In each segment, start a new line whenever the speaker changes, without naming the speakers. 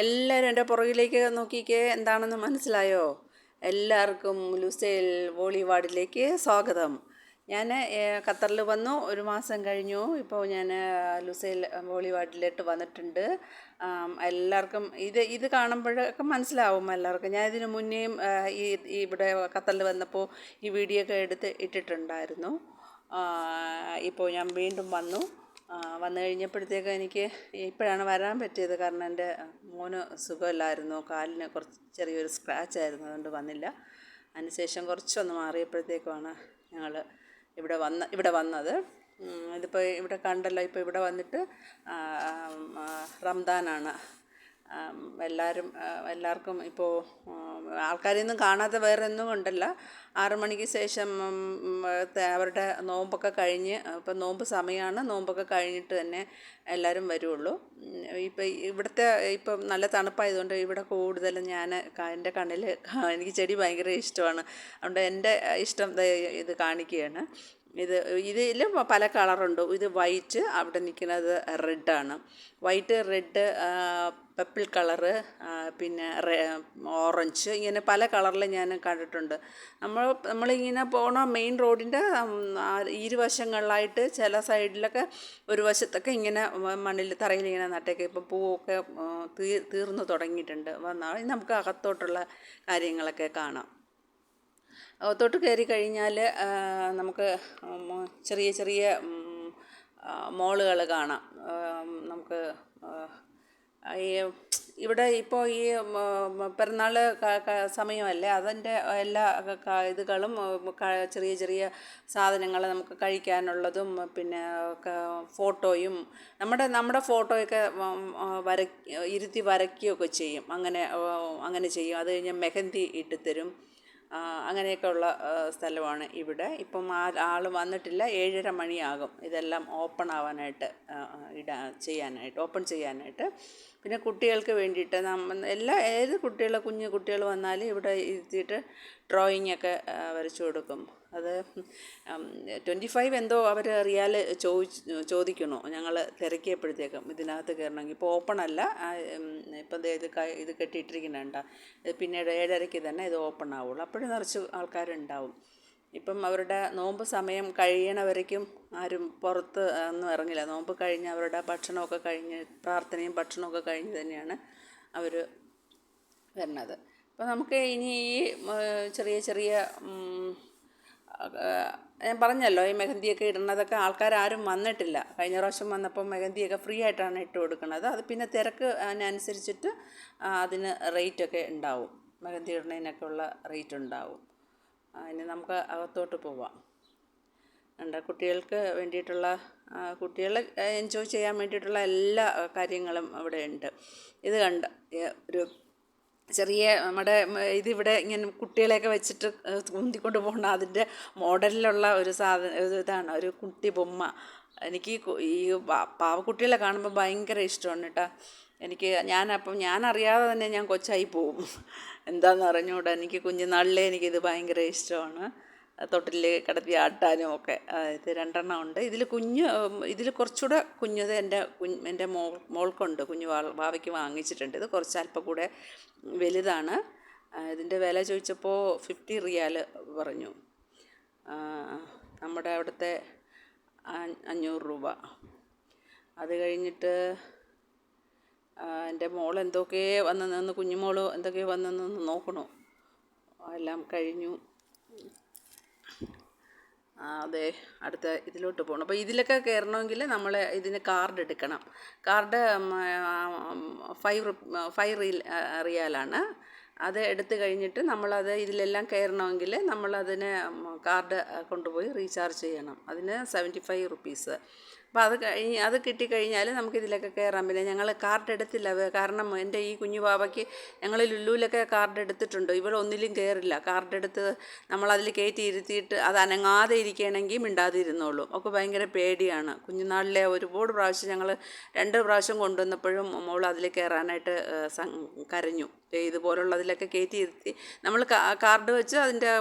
എല്ലാവരും എന്റെ പുറകിലേക്ക് നോക്കിക്കേ എന്താണെന്ന് മനസ്സിലായോ? എല്ലാവർക്കും ലുസേൽ വോളി വാർഡിലേക്ക് സ്വാഗതം. ഞാൻ ഖത്തറിൽ വന്നു ഒരു മാസം കഴിഞ്ഞു. ഇപ്പോൾ ഞാൻ ലുസേൽ വോളി വാർഡിലോട്ട് വന്നിട്ടുണ്ട് എല്ലാവർക്കും ഇത് ഇത് കാണുമ്പോഴൊക്കെ മനസ്സിലാവും എല്ലാവർക്കും. ഞാൻ ഇതിനു മുന്നേയും ഈ ഇവിടെ ഖത്തറിൽ വന്നപ്പോൾ ഈ വീഡിയോ ഒക്കെ എടുത്ത് ഇട്ടിട്ടുണ്ടായിരുന്നു. ഇപ്പോൾ ഞാൻ വീണ്ടും വന്നു. വന്നു കഴിഞ്ഞപ്പോഴത്തേക്ക് എനിക്ക് ഇപ്പോഴാണ് വരാൻ പറ്റിയത്. കാരണം എന്റെ മോന് സുഖമില്ലായിരുന്നു. കാലിന് കുറച്ച് ചെറിയൊരു സ്ക്രാച്ച് ആയിരുന്നു. അതുകൊണ്ട് വന്നില്ല. അതിനുശേഷം കുറച്ചൊന്ന് മാറിയപ്പോഴത്തേക്കുമാണ് ഞങ്ങൾ ഇവിടെ വന്ന ഇവിടെ വന്നത്. ഇതിപ്പോൾ ഇവിടെ കണ്ടല്ലോ ഇപ്പോൾ ഇവിടെ വന്നിട്ട് റംദാനാണ്. എല്ലാവരും എല്ലാവർക്കും ഇപ്പോൾ ആൾക്കാരെയൊന്നും കാണാതെ വേറെ ഒന്നും കൊണ്ടല്ല ആറു മണിക്ക് ശേഷം അവരുടെ നോമ്പൊക്കെ കഴിഞ്ഞ് ഇപ്പം നോമ്പ് സമയമാണ് നോമ്പൊക്കെ കഴിഞ്ഞിട്ട് തന്നെ എല്ലാവരും വരുള്ളൂ. ഇപ്പം ഇവിടുത്തെ ഇപ്പം നല്ല തണുപ്പായതുകൊണ്ട് ഇവിടെ കൂടുതലും ഞാൻ എന്റെ കണ്ണിൽ എനിക്ക് ചെടി ഭയങ്കര ഇഷ്ടമാണ്. അതുകൊണ്ട് എന്റെ ഇഷ്ടം ഇത് കാണിക്കുകയാണ്. ഇത് ഇതിൽ പല കളറുണ്ട്. ഇത് വൈറ്റ് അവിടെ നിൽക്കുന്നത് റെഡാണ് വൈറ്റ് റെഡ് പെപ്പിൾ കളറ് പിന്നെ ഓറഞ്ച് ഇങ്ങനെ പല കളറിൽ ഞാൻ കണ്ടിട്ടുണ്ട്. നമ്മൾ നമ്മളിങ്ങനെ പോണ മെയിൻ റോഡിന്റെ ഇരുവശങ്ങളിലായിട്ട് ചില സൈഡിലൊക്കെ ഒരു വശത്തൊക്കെ ഇങ്ങനെ മണ്ണിൽ തറയിൽ ഇങ്ങനെ നട്ടേക്ക്. ഇപ്പം പൂവൊക്കെ തീർന്നു തുടങ്ങിയിട്ടുണ്ട്. വന്നാൽ നമുക്ക് അകത്തോട്ടുള്ള കാര്യങ്ങളൊക്കെ കാണാം. അകത്തോട്ട് കയറി കഴിഞ്ഞാൽ നമുക്ക് ചെറിയ ചെറിയ മോളുകൾ കാണാം. നമുക്ക് ഈ ഇവിടെ ഇപ്പോൾ ഈ പിറന്നാൾ സമയമല്ലേ അതിന്റെ എല്ലാ ഇതുകളും ചെറിയ ചെറിയ സാധനങ്ങൾ നമുക്ക് കഴിക്കാനുള്ളതും പിന്നെ ഫോട്ടോയും നമ്മുടെ നമ്മുടെ ഫോട്ടോയൊക്കെ വര ഇരുത്തി വരയ്ക്കുകയൊക്കെ ചെയ്യും. അങ്ങനെ അങ്ങനെ ചെയ്യും. അത് കഴിഞ്ഞ് മെഹന്തി ഇട്ട് അങ്ങനെയൊക്കെയുള്ള സ്ഥലമാണ് ഇവിടെ. ഇപ്പം ആൾ വന്നിട്ടില്ല. ഏഴര മണിയാകും. ഇതെല്ലാം ഓപ്പൺ ആവാനായിട്ട് ഇടാ ചെയ്യാനായിട്ട് ഓപ്പൺ ചെയ്യാനായിട്ട്. പിന്നെ കുട്ടികൾക്ക് വേണ്ടിയിട്ട് നമ്മ എല്ലാ ഏത് കുട്ടികൾ കുഞ്ഞു കുട്ടികൾ വന്നാലും ഇവിടെ ഇരുത്തിയിട്ട് ഡ്രോയിങ് ഒക്കെ വരച്ചു കൊടുക്കും. അത് ട്വന്റി ഫൈവ് എന്തോ അവർ റിയാൽ ചോദിച്ച് ചോദിക്കണോ. ഞങ്ങൾ തിരക്കിയപ്പോഴത്തേക്കും ഇതിനകത്ത് കയറണമെങ്കിൽ. ഇപ്പോൾ ഓപ്പൺ അല്ല. ഇപ്പം ദേ ഇത് ഇത് കെട്ടിയിട്ടിരിക്കുന്നുണ്ട പിന്നീട് ഏഴരയ്ക്ക് തന്നെ ഇത് ഓപ്പൺ ആവുള്ളൂ. അപ്പോഴും നിറച്ച് ആൾക്കാരുണ്ടാവും. ഇപ്പം അവരുടെ നോമ്പ് സമയം കഴിയണവരേക്കും ആരും പുറത്ത് ഒന്നും ഇറങ്ങില്ല. നോമ്പ് കഴിഞ്ഞ് അവരുടെ ഭക്ഷണമൊക്കെ കഴിഞ്ഞ് പ്രാർത്ഥനയും ഭക്ഷണമൊക്കെ കഴിഞ്ഞ് തന്നെയാണ് അവർ വരുന്നത് അപ്പോൾ നമുക്ക് ഇനി ഈ ചെറിയ ചെറിയ ഞാൻ പറഞ്ഞല്ലോ ഈ മെഹന്തിയൊക്കെ ഇടുന്നതൊക്കെ ആൾക്കാരാരും വന്നിട്ടില്ല. കഴിഞ്ഞ പ്രാവശ്യം വന്നപ്പോൾ മെഹന്തിയൊക്കെ ഫ്രീ ആയിട്ടാണ് ഇട്ട് കൊടുക്കുന്നത്. അത് പിന്നെ തിരക്ക് അതിനനുസരിച്ചിട്ട് അതിന് റേറ്റൊക്കെ ഉണ്ടാവും. മെഹന്തി ഇടുന്നതിനൊക്കെ ഉള്ള റേറ്റ് ഉണ്ടാവും. ഇനി നമുക്ക് അകത്തോട്ട് പോവാം. ഉണ്ട് കുട്ടികൾക്ക് വേണ്ടിയിട്ടുള്ള കുട്ടികളെ എൻജോയ് ചെയ്യാൻ വേണ്ടിയിട്ടുള്ള എല്ലാ കാര്യങ്ങളും അവിടെ ഉണ്ട്. ഇത് കണ്ട് ഒരു ചെറിയ നമ്മുടെ ഇതിവിടെ ഇങ്ങനെ കുട്ടികളെയൊക്കെ വെച്ചിട്ട് ഉന്തിക്കൊണ്ട് പോകുന്ന അതിന്റെ മോഡലിലുള്ള ഒരു സാധനം ഇതാണ് ഒരു കുട്ടി ബൊമ്മ. എനിക്ക് ഈ പാവക്കുട്ടികളെ കാണുമ്പോൾ ഭയങ്കര ഇഷ്ടമാണ് കേട്ടോ എനിക്ക് ഞാനപ്പം ഞാൻ അറിയാതെ തന്നെ ഞാൻ കൊച്ചായി പോവും. എന്താണെന്ന് അറിഞ്ഞുകൂടാ എനിക്ക് കുഞ്ഞുനാളിലേ എനിക്കിത് ഭയങ്കര ഇഷ്ടമാണ്. തൊട്ടിൽ കിടത്തി ആട്ടാനും ഒക്കെ. ഇത് രണ്ടെണ്ണം ഉണ്ട്. ഇതിൽ കുഞ്ഞ് ഇതിൽ കുറച്ചുകൂടെ കുഞ്ഞത് എന്റെ കുഞ്ഞ് എന്റെ മോൾ മോൾക്കുണ്ട്. കുഞ്ഞു വാവയ്ക്ക് വാങ്ങിച്ചിട്ടുണ്ട്. ഇത് കുറച്ച് അല്പം കൂടെ വലുതാണ്. ഇതിന്റെ വില ചോദിച്ചപ്പോൾ ഫിഫ്റ്റി റിയാൽ പറഞ്ഞു. നമ്മുടെ അവിടുത്തെ അഞ്ഞൂറ് രൂപ. അത് കഴിഞ്ഞിട്ട് എന്റെ മോൾ എന്തൊക്കെയോ വന്ന് നിന്ന് കുഞ്ഞുമോൾ എന്തൊക്കെയോ വന്ന് നിന്ന് നോക്കണു എല്ലാം കഴിഞ്ഞു. അതെ അടുത്ത ഇതിലോട്ട് പോകണം അപ്പോൾ ഇതിലൊക്കെ കയറണമെങ്കിൽ നമ്മൾ ഇതിന് കാർഡ് എടുക്കണം. കാർഡ് ഫൈവ് ഫൈവ് റിയൽ റിയാലാണ് അത് എടുത്തു കഴിഞ്ഞിട്ട് നമ്മളത് ഇതിലെല്ലാം കയറണമെങ്കിൽ നമ്മളതിന് കാർഡ് കൊണ്ടുപോയി റീചാർജ് ചെയ്യണം. അതിന് സെവന്റി ഫൈവ് റുപ്പീസ് അപ്പോൾ അത് കഴിഞ്ഞ് അത് കിട്ടിക്കഴിഞ്ഞാൽ നമുക്കിതിലൊക്കെ കയറാൻ പറ്റില്ല. ഞങ്ങൾ കാർഡ് എടുത്തില്ല. കാരണം എന്റെ ഈ കുഞ്ഞു ബാബയ്ക്ക് ഞങ്ങൾ ലുലുവിലൊക്കെ കാർഡ് എടുത്തിട്ടുണ്ട്. ഇവിടെ ഒന്നിലും കയറില്ല കാർഡ് എടുത്ത് നമ്മളതിൽ കയറ്റി ഇരുത്തിയിട്ട് അത് അനങ്ങാതെ ഇരിക്കുകയാണെങ്കിൽ മിണ്ടാതിരുന്നോളും. ഒക്കെ ഭയങ്കര പേടിയാണ്. കുഞ്ഞുനാളിലെ ഒരുപാട് പ്രാവശ്യം ഞങ്ങൾ രണ്ട് പ്രാവശ്യം കൊണ്ടുവന്നപ്പോഴും മോൾ അതിൽ കയറാനായിട്ട് കരഞ്ഞു. ഇതുപോലുള്ളതിലൊക്കെ കയറ്റി ഇരുത്തി. നമ്മൾ കാർഡ് വെച്ച് അതിന്റെ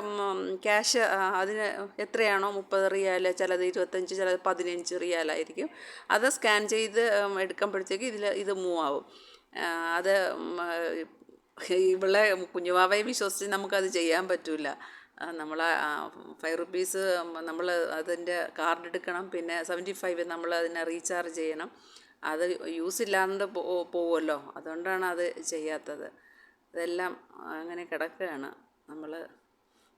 ക്യാഷ് അതിന് എത്രയാണോ? മുപ്പത് റിയാൽ ചിലത് ഇരുപത്തഞ്ച് ചിലത് പതിനഞ്ച് റിയാലായിരിക്കും അത് സ്കാൻ ചെയ്ത് എടുക്കുമ്പോഴത്തേക്ക് ഇതിൽ ഇത് മൂവ് ആവും. അത് ഇവിടെ കുഞ്ഞുവാവയെ വിശ്വസിച്ച് നമുക്കത് ചെയ്യാൻ പറ്റില്ല നമ്മൾ ഫൈവ് റുപ്പീസ് നമ്മൾ അതിന്റെ കാർഡ് എടുക്കണം. പിന്നെ സെവന്റി ഫൈവ് നമ്മൾ അതിനെ റീചാർജ് ചെയ്യണം. അത് യൂസ് ഇല്ലാണ്ട് പോവുമല്ലോ അതുകൊണ്ടാണ് അത് ചെയ്യാത്തത്. ഇതെല്ലാം അങ്ങനെ കിടക്കുകയാണ് നമ്മൾ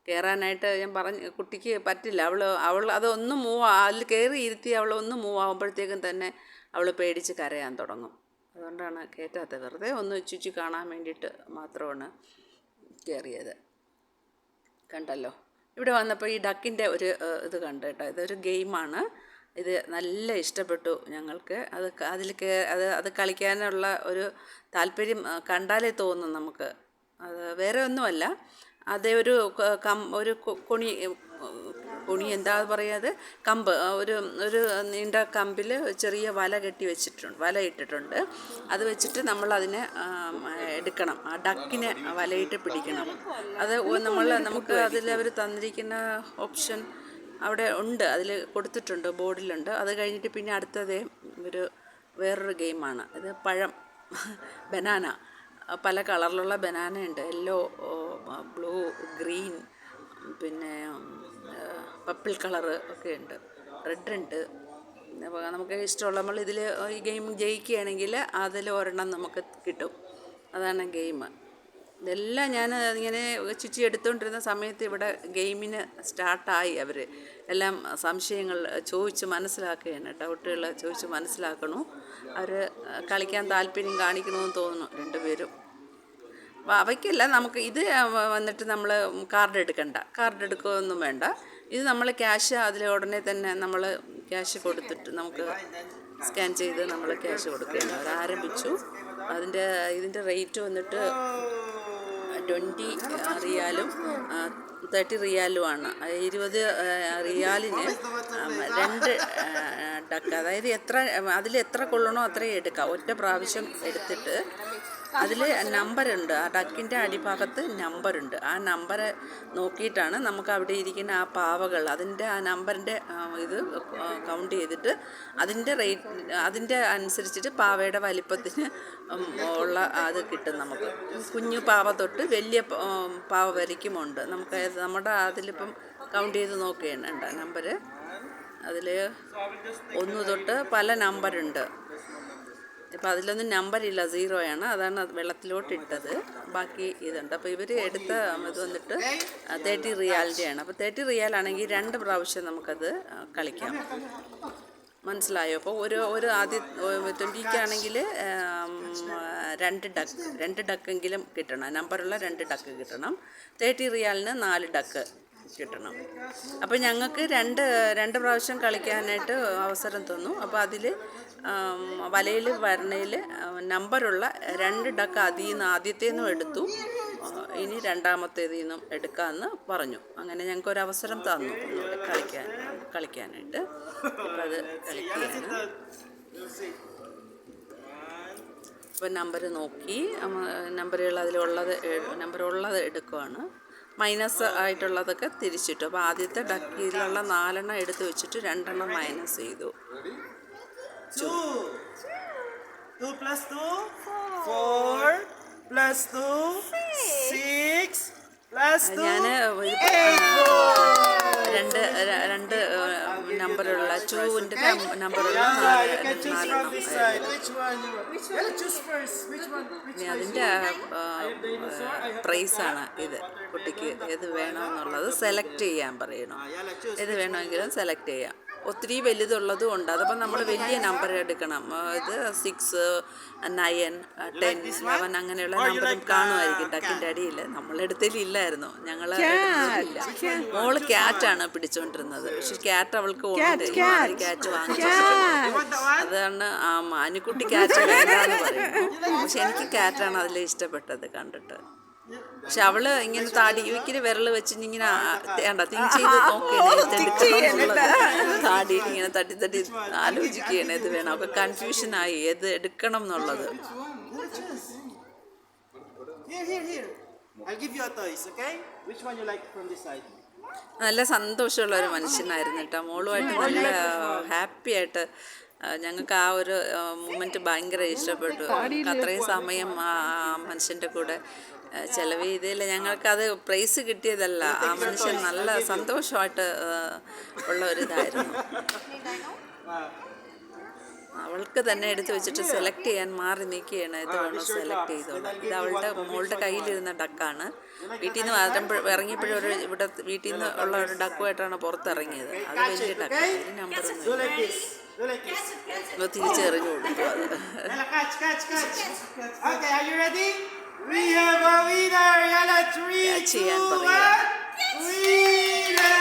കയറാനായിട്ട് ഞാൻ പറഞ്ഞ് കുട്ടിക്ക് പറ്റില്ല. അവൾ അവൾ അതൊന്ന് മൂവ് അതിൽ കയറി ഇരുത്തി അവൾ ഒന്ന് മൂവ് ആകുമ്പോഴത്തേക്കും തന്നെ അവൾ പേടിച്ച് കരയാൻ തുടങ്ങും. അതുകൊണ്ടാണ് കയറ്റാത്തത് വെറുതെ ഒന്ന് ചുറ്റി കാണാൻ വേണ്ടിയിട്ട് മാത്രമാണ് കയറിയത് കണ്ടല്ലോ? ഇവിടെ വന്നപ്പോൾ ഈ ഡക്കിന്റെ ഒരു ഇത് കണ്ടു കേട്ടോ. ഇതൊരു ഗെയിമാണ്. ഇത് നല്ല ഇഷ്ടപ്പെട്ടു ഞങ്ങൾക്ക്. അത് അതിൽ കേ അത് അത് കളിക്കാനുള്ള ഒരു താല്പര്യം കണ്ടാലേ തോന്നും നമുക്ക്. അത് വേറെ ഒന്നുമല്ല. അതേ ഒരു ക- ഒരു കൊണി കുണി എന്താ പറയാത് കമ്പ് ഒരു ഒരു നീണ്ട കമ്പിൽ ചെറിയ വല കെട്ടി വെച്ചിട്ടുണ്ട് വല ഇട്ടിട്ടുണ്ട്. അത് വെച്ചിട്ട് നമ്മൾ അതിനെ എടുക്കണം ആ ഡക്കിനെ വലയിട്ട് പിടിക്കണം. അത് നമ്മൾ നമുക്ക് അതിൽ അവർ തന്നിരിക്കുന്ന ഓപ്ഷൻ അവിടെ ഉണ്ട് അതിൽ കൊടുത്തിട്ടുണ്ട് ബോർഡിലുണ്ട്. അത് കഴിഞ്ഞിട്ട് പിന്നെ അടുത്തത് ഒരു വേറൊരു ഗെയിമാണ്. ഇത് പഴം ബനാന. പല കളറിലുള്ള ബനാന ഉണ്ട്. യെല്ലോ ബ്ലൂ ഗ്രീൻ പിന്നെ പപ്പിൾ കളറ് ഒക്കെ ഉണ്ട്. റെഡ് ഉണ്ട്. അപ്പോൾ നമുക്ക് ഇഷ്ടമുള്ള നമ്മൾ ഇതിൽ ഈ ഗെയിം ജയിക്കുകയാണെങ്കിൽ അതിൽ ഒരെണ്ണം നമുക്ക് കിട്ടും. അതാണ് ഗെയിം ഇതെല്ലാം ഞാൻ ഇങ്ങനെ ചുറ്റി എടുത്തുകൊണ്ടിരുന്ന സമയത്ത് ഇവിടെ ഗെയിമിന് സ്റ്റാർട്ടായി അവർ എല്ലാം സംശയങ്ങൾ ചോദിച്ച് മനസ്സിലാക്കുകയാണ് ഡൗട്ടുകൾ ചോദിച്ച് മനസ്സിലാക്കണു. അവർ കളിക്കാൻ താല്പര്യം കാണിക്കണമെന്ന് തോന്നുന്നു രണ്ടുപേരും. അപ്പോൾ അവയ്ക്കല്ല നമുക്ക് ഇത് വന്നിട്ട് നമ്മൾ കാർഡ് എടുക്കണ്ട. കാർഡ് എടുക്കുകയൊന്നും വേണ്ട. ഇത് നമ്മൾ ക്യാഷ് അതിൽ ഉടനെ തന്നെ നമ്മൾ ക്യാഷ് കൊടുത്തിട്ട് നമുക്ക് സ്കാൻ ചെയ്ത് നമ്മൾ ക്യാഷ് കൊടുക്കുകയാണ്. അവർ ആരംഭിച്ചു അതിന്റെ ഇതിന്റെ റേറ്റ് വന്നിട്ട് ട്വന്റി റിയാലും തേർട്ടി റിയാലുമാണ് ഇരുപത് റിയാലിന് രണ്ട് ഡക്ക അതായത് എത്ര അതിൽ എത്ര കൊള്ളണോ അത്രയും എടുക്കാം. ഒറ്റ പ്രാവശ്യം എടുത്തിട്ട് അതിൽ നമ്പറുണ്ട്. ആ ഡക്കിന്റെ അടിഭാഗത്ത് നമ്പറുണ്ട്. ആ നമ്പർ നോക്കിയിട്ടാണ് നമുക്ക് അവിടെ ഇരിക്കുന്ന ആ പാവകൾ അതിന്റെ ആ നമ്പറിന്റെ ഇത് കൗണ്ട് ചെയ്തിട്ട് അതിന്റെ റേറ്റ് അതിന്റെ അനുസരിച്ചിട്ട് പാവയുടെ വലിപ്പത്തിന് ഉള്ള അത് കിട്ടും നമുക്ക്. കുഞ്ഞു പാവ തൊട്ട് വലിയ പാവ വരയ്ക്കുമുണ്ട്. നമുക്ക് നമ്മുടെ അതിലിപ്പം കൗണ്ട് ചെയ്ത് നോക്കുകയാണ് നമ്പർ അതിൽ ഒന്ന് തൊട്ട് പല നമ്പറുണ്ട്. ഇപ്പം അതിലൊന്നും നമ്പറില്ല സീറോയാണ് അതാണ് അത് വെള്ളത്തിലോട്ട് ഇട്ടത് ബാക്കി ഇതുണ്ട്. അപ്പോൾ ഇവർ എടുത്ത ഇത് വന്നിട്ട് തേർട്ടി റിയാലിറ്റിയാണ് അപ്പോൾ തേർട്ടി റിയാൽ ആണെങ്കിൽ രണ്ട് പ്രാവശ്യം നമുക്കത് കളിക്കാം. മനസ്സിലായോ? അപ്പോൾ ഒരു ഒരു ആദ്യ ട്വന്റിക്കാണെങ്കിൽ രണ്ട് ഡക്ക് രണ്ട് ഡക്കെങ്കിലും കിട്ടണം. നമ്പറുള്ള രണ്ട് ഡക്ക് കിട്ടണം. തേർട്ടി റിയാലിന് നാല് ഡക്ക് കിട്ടണം. അപ്പോൾ ഞങ്ങൾക്ക് രണ്ട് രണ്ട് പ്രാവശ്യം കളിക്കാനായിട്ട് അവസരം തന്നു. അപ്പോൾ അതിൽ വലയിൽ വരണയിൽ നമ്പറുള്ള രണ്ട് ഡക്ക് അതിൽ നിന്ന് ആദ്യത്തേന്നും എടുത്തു. ഇനി രണ്ടാമത്തേതിൽ നിന്നും എടുക്കാമെന്ന് പറഞ്ഞു. അങ്ങനെ ഞങ്ങൾക്ക് ഒരു അവസരം തന്നു കളിക്കാൻ കളിക്കാനായിട്ട്. അപ്പോൾ അത് കളിക്കുകയാണ്. ഇപ്പം നമ്പർ നോക്കി. നമ്പറുകൾ അതിലുള്ളത് നമ്പർ ഉള്ളത് എടുക്കുവാണ്. മൈനസ് ആയിട്ടുള്ളതൊക്കെ തിരിച്ചിട്ടു അപ്പോൾ ആദ്യത്തെ ഡക്കിയിലുള്ള നാലെണ്ണം എടുത്ത് വെച്ചിട്ട് രണ്ടെണ്ണം മൈനസ് ചെയ്തു
Two. Two plus two? Four. Plus two? Six.
ഞാൻ രണ്ട് രണ്ട് നമ്പറുള്ള ചൂവിന്റെ നമ്പറുള്ള നാല് നാലെണ്ണം
Which one? Which first. Which one? Which
ഇനി അതിന്റെ പ്രൈസാണ് ഇത്. കുട്ടിക്ക് ഏത് വേണമെന്നുള്ളത് സെലക്ട് ചെയ്യാൻ പറയണം. ഏത് വേണമെങ്കിലും സെലക്ട് ചെയ്യാം. ഒത്തിരി വലുതുള്ളതും ഉണ്ട്. അതപ്പോൾ നമ്മൾ വലിയ നമ്പർ എടുക്കണം. ഇത് സിക്സ് നയൻ ടെൻ ലെവൻ അങ്ങനെയുള്ള നമ്പറും കാണുമായിരിക്കും ടക്കിന്റെ അടിയിൽ നമ്മളെടുത്തിൽ ഇല്ലായിരുന്നു. ഞങ്ങൾ മോൾ ക്യാറ്റാണ് പിടിച്ചോണ്ടിരുന്നത്. പക്ഷെ ക്യാറ്റ് അവൾക്ക് ഉണ്ട്. ക്യാറ്റ് വാങ്ങിച്ചു അതാണ് ആ മാനിക്കുട്ടി ക്യാറ്റ് വേണ്ടാന്ന് പറയുന്നു. പക്ഷെ എനിക്ക് ക്യാറ്റാണ് അതിൽ ഇഷ്ടപ്പെട്ടത് കണ്ടിട്ട്. പക്ഷെ അവൾ ഇങ്ങനെ താടി ഇവയ്ക്കിന് വിരൽ വെച്ച് ഇങ്ങനെ വേണ്ട തിങ്ക് ചെയ്ത് താടിയിൽ ഇങ്ങനെ തട്ടി തട്ടി ആലോചിക്കുകയാണ് ഇത് വേണം. അപ്പൊ കൺഫ്യൂഷനായി ഏത് എടുക്കണം എന്നുള്ളത്? നല്ല സന്തോഷമുള്ള ഒരു മനുഷ്യനായിരുന്നു കേട്ടോ. മോളുമായിട്ട് നല്ല ഹാപ്പി ആയിട്ട് ഞങ്ങൾക്ക് ആ ഒരു മൂമെന്റ് ഭയങ്കര ഇഷ്ടപ്പെട്ടു. അത്രയും സമയം ആ മനുഷ്യന്റെ കൂടെ ചെലവ് ചെയ്തതിൽ ഞങ്ങൾക്കത് പ്രൈസ് കിട്ടിയതല്ല. ആ മനുഷ്യൻ നല്ല സന്തോഷമായിട്ട് ഉള്ള ഒരു ഇതായിരുന്നു അവൾക്ക് തന്നെ എടുത്തു വെച്ചിട്ട് സെലക്ട് ചെയ്യാൻ മാറി നിൽക്കുകയാണ് ഇത് വേണം സെലക്ട് ചെയ്തോളൂ ഇത് അവളുടെ മോളുടെ കയ്യിലിരുന്ന ഡക്കാണ്. വീട്ടിൽ നിന്ന് വരുമ്പോൾ ഇറങ്ങിയപ്പോഴും ഒരു ഇവിടെ വീട്ടിൽ നിന്ന് ഉള്ള ഒരു ഡക്കുമായിട്ടാണ് പുറത്തിറങ്ങിയത്. അത് വലിയ ഡക്ക്. നമ്പർ. തിരിച്ചെറിഞ്ഞു കൊടുത്തു അത്.
We have a winner. Yalla, three, two, one.
Maria.
Winner!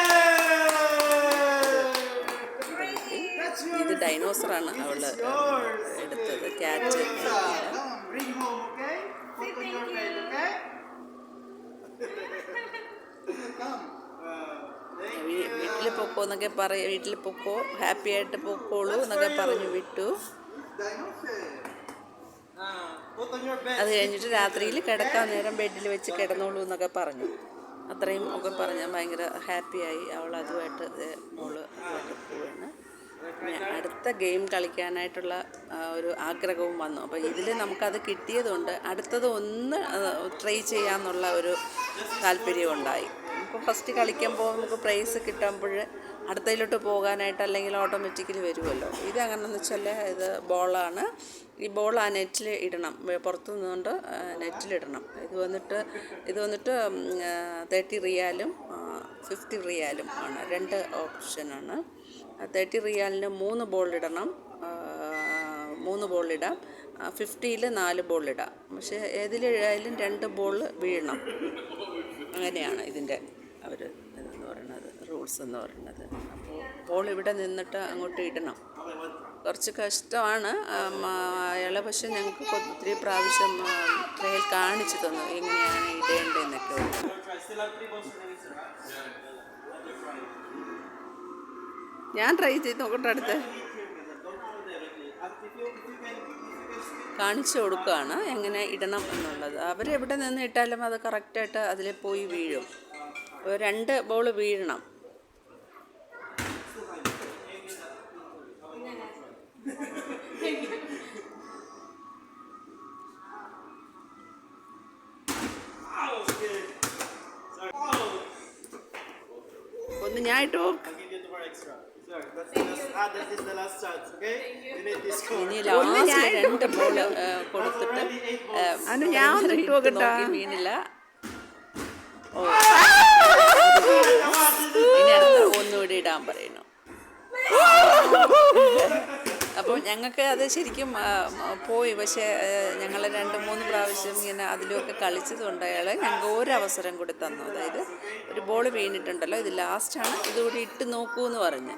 That's yours.
ഇത് ഡൈനോസറാണ് അവൾ
yours.
എടുത്തത് ക്യാറ്റ്.
Uh,
വീട്ടിൽ പൊക്കോ എന്നൊക്കെ പറയും വീട്ടിൽ പൊക്കോ ഹാപ്പി ആയിട്ട് പൊക്കോളൂ എന്നൊക്കെ പറഞ്ഞു വിട്ടു അത് കഴിഞ്ഞിട്ട് രാത്രിയിൽ കിടക്കാൻ നേരം ബെഡിൽ വെച്ച് കിടന്നോളൂ എന്നൊക്കെ പറഞ്ഞു. അത്രയും ഒക്കെ പറഞ്ഞ് ഭയങ്കര ഹാപ്പിയായി അവൾ അതുമായിട്ട് മോൾ അതുമായിട്ട് പിന്നെ അടുത്ത ഗെയിം കളിക്കാനായിട്ടുള്ള ഒരു ആഗ്രഹവും വന്നു. അപ്പോൾ ഇതിൽ നമുക്കത് കിട്ടിയതുകൊണ്ട് അടുത്തത് ഒന്ന് ട്രൈ ചെയ്യാമെന്നുള്ള ഒരു താല്പര്യം ഉണ്ടായി. ഇപ്പോൾ ഫസ്റ്റ് കളിക്കുമ്പോൾ നമുക്ക് പ്രൈസ് കിട്ടുമ്പോൾ അടുത്തതിലോട്ട് പോകാനായിട്ട് അല്ലെങ്കിൽ ഓട്ടോമാറ്റിക്കലി വരുമല്ലോ ഇത് അങ്ങനെയെന്ന് വെച്ചാൽ ഇത് ബോളാണ്. ഈ ബോൾ ആ നെറ്റിൽ ഇടണം. പുറത്ത് നിന്നുകൊണ്ട് നെറ്റിലിടണം ഇത് വന്നിട്ട് ഇത് വന്നിട്ട് തേർട്ടി റിയാലും ഫിഫ്റ്റി റിയാലും ആണ്. രണ്ട് ഓപ്ഷനാണ് തേർട്ടി റിയാലിന് മൂന്ന് ബോൾ ഇടണം. മൂന്ന് ബോൾ ഇടാം. ഫിഫ്റ്റിയിൽ നാല് ബോൾ ഇടാം. പക്ഷേ ഏതിലായാലും രണ്ട് ബോൾ വീഴണം. അങ്ങനെയാണ് ഇതിന്റെ അവർ റൂൾസ് എന്ന് പറയുന്നത്. അപ്പോൾ ബോൾ ഇവിടെ നിന്നിട്ട് അങ്ങോട്ട് ഇടണം. കുറച്ച് കഷ്ടമാണ്. അയാളെ പക്ഷെ ഞങ്ങൾക്ക് ഒത്തിരി പ്രാവശ്യം ട്രെയിൽ കാണിച്ചു തന്നു. എങ്ങനെയാണ് ഇടേണ്ടതെന്നൊക്കെ. ഞാൻ ട്രൈ ചെയ്ത് നോക്കട്ടെ അടുത്ത്. കാണിച്ചു കൊടുക്കുകയാണ് എങ്ങനെ ഇടണം എന്നുള്ളത്. അവരെവിടെ നിന്ന് ഇട്ടാലും അത് കറക്റ്റായിട്ട് അതിൽ പോയി വീഴും. അപ്പോൾ രണ്ട് ബോൾ വീഴണം. ഒന്ന് talk.
I'll give you two more extra. Sir, that's the last, ah, that is the last chance, okay? You need this score.
ഇനി ലാസ്റ്റ് രണ്ട് ബോൾ കൊടുത്തിട്ട്
Already eight balls.
അനു ഞാൻ ഒന്ന് ഇട്ട് നോക്കട്ടെ വീണില്ല ഓ ഇനി അടുത്ത ഒന്നുകൂടി ഇടാൻ പറയുന്നു അപ്പോൾ ഞങ്ങൾക്ക് അത് ശരിക്കും പോയി. പക്ഷേ ഞങ്ങൾ രണ്ട് മൂന്ന് പ്രാവശ്യം ഇങ്ങനെ അതിലുമൊക്കെ കളിച്ചതുകൊണ്ട് അയാൾ ഞങ്ങൾക്ക് ഒരവസരം കൂടി തന്നു. അതായത് ഒരു ബോൾ വീണിട്ടുണ്ടല്ലോ ഇത് ലാസ്റ്റാണ് ഇതുകൂടി ഇട്ട് നോക്കൂ എന്ന് പറഞ്ഞ്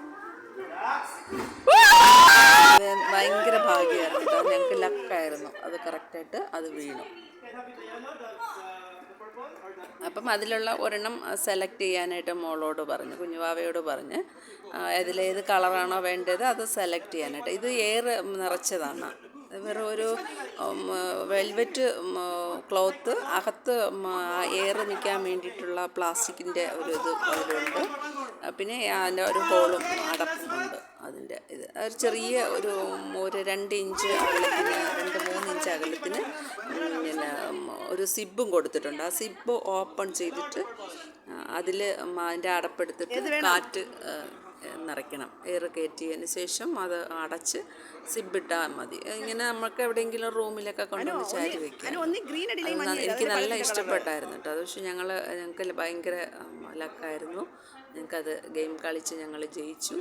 ഭയങ്കര ഭാഗ്യമായിരുന്നു. ഞങ്ങൾക്ക് ലക്കായിരുന്നു അത് കറക്റ്റായിട്ട് അത് വീണു. അപ്പം അതിലുള്ള ഒരെണ്ണം സെലക്ട് ചെയ്യാനായിട്ട് മോളോട് പറഞ്ഞു കുഞ്ഞുവാവയോട് പറഞ്ഞ്. അതിലേത് കളറാണോ വേണ്ടത് അത് സെലക്ട് ചെയ്യാനായിട്ട്. ഇത് എയർ നിറച്ചതാണ്. വെറും ഒരു വെൽവെറ്റ് ക്ലോത്ത് അകത്ത് എയർ നിൽക്കാൻ വേണ്ടിയിട്ടുള്ള പ്ലാസ്റ്റിക്കിന്റെ ഒരു ഇത് അതിലുണ്ട്. പിന്നെ അതിന്റെ ഒരു ഹോളും അടപ്പും അതിന്റെ ഇത്. ഒരു ചെറിയ ഒരു ഒരു രണ്ട് ഇഞ്ച് അകലത്തിന് രണ്ട് മൂന്ന് ഇഞ്ച് അകലത്തിന് പിന്നെ ഒരു സിബും കൊടുത്തിട്ടുണ്ട്. ആ സിബ് ഓപ്പൺ ചെയ്തിട്ട് അതിൽ അതിന്റെ അടപ്പെടുത്തിട്ട് കാറ്റ് നിറയ്ക്കണം. എയർ കയറ്റിയതിന് ശേഷം അത് അടച്ച് സിബിട്ടാൽ മതി. ഇങ്ങനെ നമുക്ക് എവിടെയെങ്കിലും റൂമിലൊക്കെ കൊണ്ടുവന്ന് ചാരി വെക്കാം ന- എനിക്ക് നല്ല ഇഷ്ടപ്പെട്ടായിരുന്നു കേട്ടോ. അത് പക്ഷെ ഞങ്ങൾ ഞങ്ങൾക്ക് ഭയങ്കര ലക്കായിരുന്നു ഞങ്ങൾക്കത് ഗെയിം കളിച്ച് ഞങ്ങൾ ജയിച്ചു.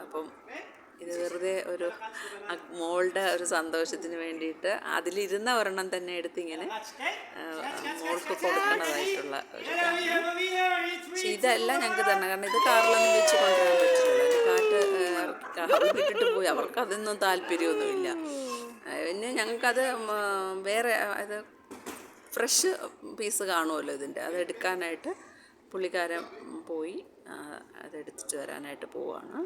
അപ്പം ഇത് വെറുതെ ഒരു മോളുടെ ഒരു സന്തോഷത്തിന് വേണ്ടിയിട്ട് അതിലിരുന്ന ഒരെണ്ണം തന്നെ എടുത്ത് ഇങ്ങനെ മോൾക്ക് കൊടുക്കുന്നതായിട്ടുള്ള ഒരു പക്ഷെ ഇതല്ല ഞങ്ങൾക്ക് തന്നെ കാരണം ഇത് കാറിലൊന്നും വെച്ച് കൊണ്ടുവരാൻ പറ്റില്ല കാറ്റ് കാറിൽ വിട്ടിട്ട് പോയി. അവർക്ക് അതൊന്നും താല്പര്യമൊന്നുമില്ല പിന്നെ ഞങ്ങൾക്കത് വേറെ അത് ഫ്രഷ് പീസ് കാണുമല്ലോ ഇതിന്റെ. അതെടുക്കാനായിട്ട് പുള്ളിക്കാരൻ പോയി. അതെടുത്തിട്ട് വരാനായിട്ട് പോവാണ്.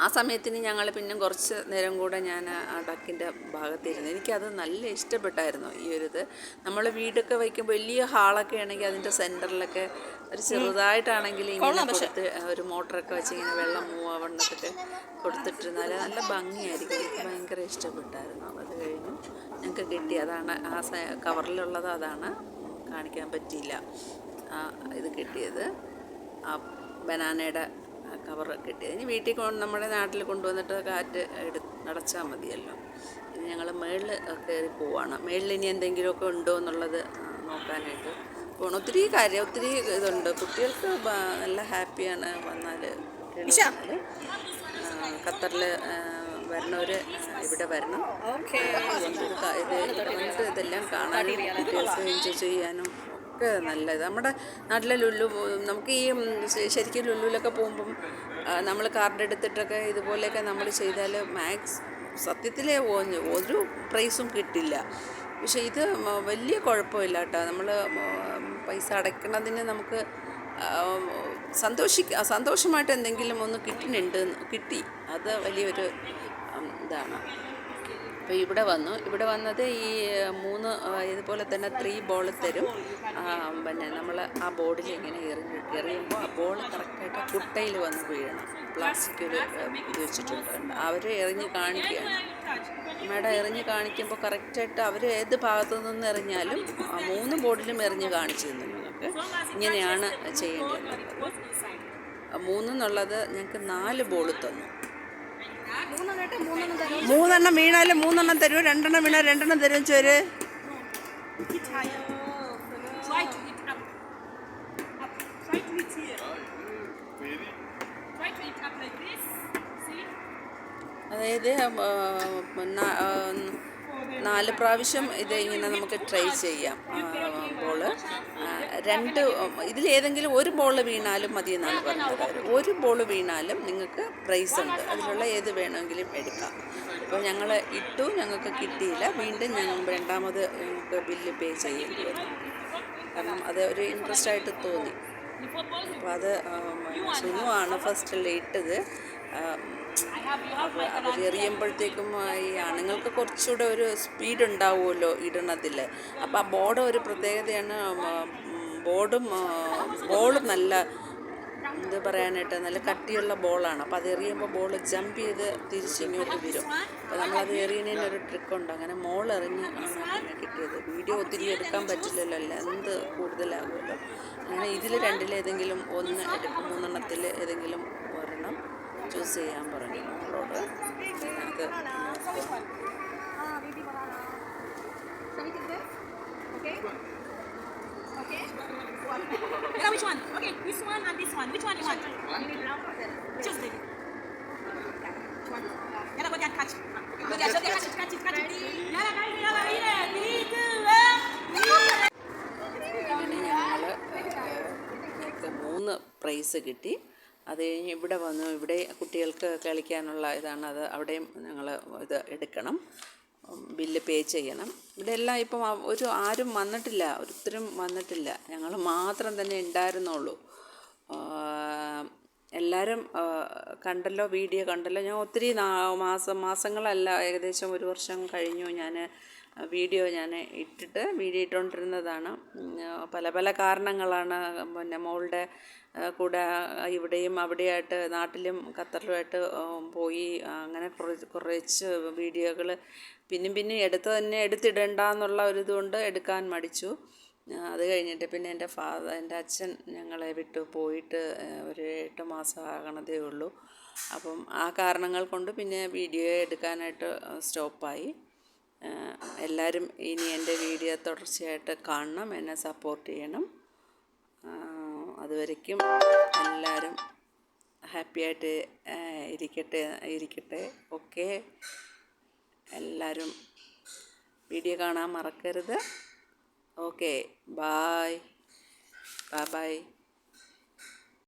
ആ സമയത്തിന് ഞങ്ങൾ പിന്നെ കുറച്ച് നേരം കൂടെ ഞാൻ ആ ഡക്കിന്റെ ഭാഗത്തിരുന്നു. എനിക്കത് നല്ല ഇഷ്ടപ്പെട്ടായിരുന്നു ഈ ഒരു ഇത്. നമ്മൾ വീടൊക്കെ വയ്ക്കുമ്പോൾ വലിയ ഹാളൊക്കെ ആണെങ്കിൽ അതിന്റെ സെന്ററിലൊക്കെ ഒരു ചെറുതായിട്ടാണെങ്കിൽ ഇങ്ങനെ കൊടുത്ത് ഒരു മോട്ടറൊക്കെ വെച്ച് ഇങ്ങനെ വെള്ളം മൂവാവണ്ണത്തൊക്കെ കൊടുത്തിട്ടിരുന്നാൽ നല്ല ഭംഗിയായിരിക്കും. എനിക്ക് ഭയങ്കര ഇഷ്ടപ്പെട്ടായിരുന്നു. അത് കഴിഞ്ഞു. ഞങ്ങൾക്ക് കിട്ടി. അതാണ് ആ സ കവറിലുള്ളത് അതാണ്. കാണിക്കാൻ പറ്റിയില്ല. ആ ഇത് കിട്ടിയത്. ആ ബനാനയുടെ കവർ കിട്ടിയത് ഇനി വീട്ടിൽ കൊണ്ട് നമ്മുടെ നാട്ടിൽ കൊണ്ടുവന്നിട്ട് കാറ്റ് എടു അടച്ചാൽ മതിയല്ലോ. ഇനി ഞങ്ങൾ മേളിൽ കയറി പോവാണ്. മേളിൽ ഇനി എന്തെങ്കിലുമൊക്കെ ഉണ്ടോ എന്നുള്ളത് നോക്കാനായിട്ട് പോകണം ഒത്തിരി കാര്യം ഒത്തിരി ഇതുണ്ട്. കുട്ടികൾക്ക് നല്ല ഹാപ്പിയാണ് വന്നാൽ ഖത്തറിൽ വരണവർ ഇവിടെ വരണം. ഇത് ഇതെല്ലാം കാണാനും കുട്ടികൾക്ക് എൻജോയ് ചെയ്യാനും ഒക്കെ നല്ലത്. നമ്മുടെ നാട്ടിലെ ലുല്ലു നമുക്ക് ഈ ശരിക്കും ലുല്ലുവിലൊക്കെ പോകുമ്പം നമ്മൾ കാർഡ് എടുത്തിട്ടൊക്കെ ഇതുപോലെയൊക്കെ നമ്മൾ ചെയ്താൽ മാക്സ് സത്യത്തിലെ ഒരു പ്രൈസും കിട്ടില്ല. പക്ഷേ ഇത് വലിയ കുഴപ്പമില്ല കേട്ടോ. നമ്മൾ പൈസ അടയ്ക്കണതിന് നമുക്ക് സന്തോഷിക്ക സന്തോഷമായിട്ട് എന്തെങ്കിലും ഒന്ന് കിട്ടുന്നുണ്ട് കിട്ടി. അത് വലിയൊരു ഇതാണ്. അപ്പോൾ ഇവിടെ വന്നു. ഇവിടെ വന്നത് ഈ മൂന്ന് ഇതുപോലെ തന്നെ ത്രീ ബോൾ തരും. പിന്നെ നമ്മൾ ആ ബോർഡിൽ ഇങ്ങനെ എറിഞ്ഞ് എറിയുമ്പോൾ ആ ബോൾ കറക്റ്റായിട്ട് കുട്ടയിൽ വന്ന് വീഴണം. പ്ലാസ്റ്റിക് ഇത് വെച്ചിട്ടുണ്ട്. അവർ എറിഞ്ഞ് കാണിക്കുകയാണ്. മേഡം എറിഞ്ഞ് കാണിക്കുമ്പോൾ കറക്റ്റായിട്ട് അവർ ഏത് ഭാഗത്തു നിന്ന് എറിഞ്ഞാലും ആ മൂന്ന് ബോർഡിലും എറിഞ്ഞ് കാണിച്ചു തന്നു ഞങ്ങൾക്ക് ഇങ്ങനെയാണ് ചെയ്യേണ്ടത്. മൂന്നെന്നുള്ളത് ഞങ്ങൾക്ക് നാല് ബോൾ തന്നു. മൂന്നെണ്ണം വീണാലും മൂന്നെണ്ണം തരും രണ്ടെണ്ണം വീണാൽ രണ്ടെണ്ണം തരും ചോര്? അതായത് നാല് പ്രാവശ്യം ഇത് ഇങ്ങനെ നമുക്ക് ട്രൈ ചെയ്യാം. ബോൾ. രണ്ട് ഇതിലേതെങ്കിലും ഒരു ബോൾ വീണാലും മതി എന്നാണ് പറഞ്ഞത്. ഒരു ബോൾ വീണാലും നിങ്ങൾക്ക് പ്രൈസ് ഉണ്ട്. അതിലുള്ള ഏത് വേണമെങ്കിലും എടുക്കാം. അപ്പോൾ ഞങ്ങൾ ഇട്ടു. ഞങ്ങൾക്ക് കിട്ടിയില്ല. വീണ്ടും ഞങ്ങൾ രണ്ടാമത് ഞങ്ങൾക്ക് ബില്ല് പേ ചെയ്യേണ്ടി വന്നു. കാരണം അത് ഒരു ഇൻട്രസ്റ്റ് ആയിട്ട് തോന്നി. അപ്പോൾ അത് സുനുവാണ് ഫസ്റ്റ് ഇട്ടത് അവർ എറിയുമ്പോഴത്തേക്കും ഈ ആണുങ്ങൾക്ക് കുറച്ചുകൂടെ ഒരു സ്പീഡ് ഉണ്ടാവുമല്ലോ ഇടണതിൽ അപ്പോൾ ആ ബോർഡ് ഒരു പ്രത്യേകതയാണ് ബോർഡും ബോളും നല്ല എന്ത് പറയാനായിട്ട് നല്ല കട്ടിയുള്ള ബോളാണ്. അപ്പോൾ അത് എറിയുമ്പോൾ ബോൾ ജമ്പ് ചെയ്ത് തിരിച്ചിങ്ങോട്ട് വരും. അപ്പോൾ നമ്മളത് എറിയുന്നതിന് ഒരു ട്രിക്കുണ്ട് അങ്ങനെ മോൾ എറിഞ്ഞ് കിട്ടിയത്. വീഡിയോ ഒത്തിരി എടുക്കാൻ പറ്റില്ലല്ലോ. അല്ല എന്ത് കൂടുതലാകുമല്ലോ. അങ്ങനെ ഇതിൽ രണ്ടിലേതെങ്കിലും ഒന്ന് എടുക്കും മൂന്നെണ്ണത്തിൽ ഏതെങ്കിലും ചൂസ് ചെയ്യാൻ പറഞ്ഞു നമ്മളോട് അത്
Yeah, which one? Okay, this one and this one. Which one you want? Choose the. Which one? Yalla, go there and catch. Go there, go there, catch it, catch it, catch it. Yalla, guys, yalla, here. Three, two, one.
അങ്ങനെ ഞങ്ങൾ മൂന്ന് prize കിട്ടി അത് കഴിഞ്ഞ് ഇവിടെ വന്നു. ഇവിടെ കുട്ടികൾക്ക് കളിക്കാനുള്ള ഇതാണ്. അത് അവിടെയും ഞങ്ങൾ ഇത് എടുക്കണം. ബില്ല് പേ ചെയ്യണം. ഇവിടെ എല്ലാം ഇപ്പം ഒരു ആരും വന്നിട്ടില്ല. ഒരുത്തരും വന്നിട്ടില്ല. ഞങ്ങൾ മാത്രം തന്നെ ഉണ്ടായിരുന്നുള്ളൂ. എല്ലാവരും കണ്ടല്ലോ വീഡിയോ കണ്ടല്ലോ. ഞാൻ ഒത്തിരി മാസം മാസങ്ങളല്ല ഏകദേശം ഒരു വർഷം കഴിഞ്ഞു ഞാൻ വീഡിയോ ഞാൻ ഇട്ടിട്ട് വീഡിയോ ഇട്ടുകൊണ്ടിരുന്നതാണ്. പല പല കാരണങ്ങളാണ് പിന്നെ മോളുടെ കൂടെ ഇവിടെയും അവിടെയായിട്ട് നാട്ടിലും ഖത്തറിലുമായിട്ട് പോയി അങ്ങനെ കുറച്ച് വീഡിയോകൾ പിന്നെയും പിന്നെയും എടുത്ത് തന്നെ എടുത്തിടണ്ട എന്നുള്ള ഒരു ഇതുകൊണ്ട് എടുക്കാൻ മടിച്ചു. അത് കഴിഞ്ഞിട്ട് പിന്നെ എന്റെ ഫാദർ എന്റെ അച്ഛൻ ഞങ്ങളെ വിട്ടു പോയിട്ട് ഒരു എട്ട് മാസം ആകണതേ ഉള്ളൂ. അപ്പം ആ കാരണങ്ങൾ കൊണ്ട് പിന്നെ വീഡിയോ എടുക്കാനായിട്ട് സ്റ്റോപ്പായി. എല്ലാവരും ഇനി എന്റെ വീഡിയോ തുടർച്ചയായിട്ട് കാണണം എന്നെ സപ്പോർട്ട് ചെയ്യണം. അതുവരയ്ക്കും എല്ലാവരും ഹാപ്പിയായിട്ട് ഇരിക്കട്ടെ ഇരിക്കട്ടെ. ഓക്കെ. എല്ലാവരും വീഡിയോ കാണാൻ മറക്കരുത്. ഓക്കെ. ബായ്. ബായ്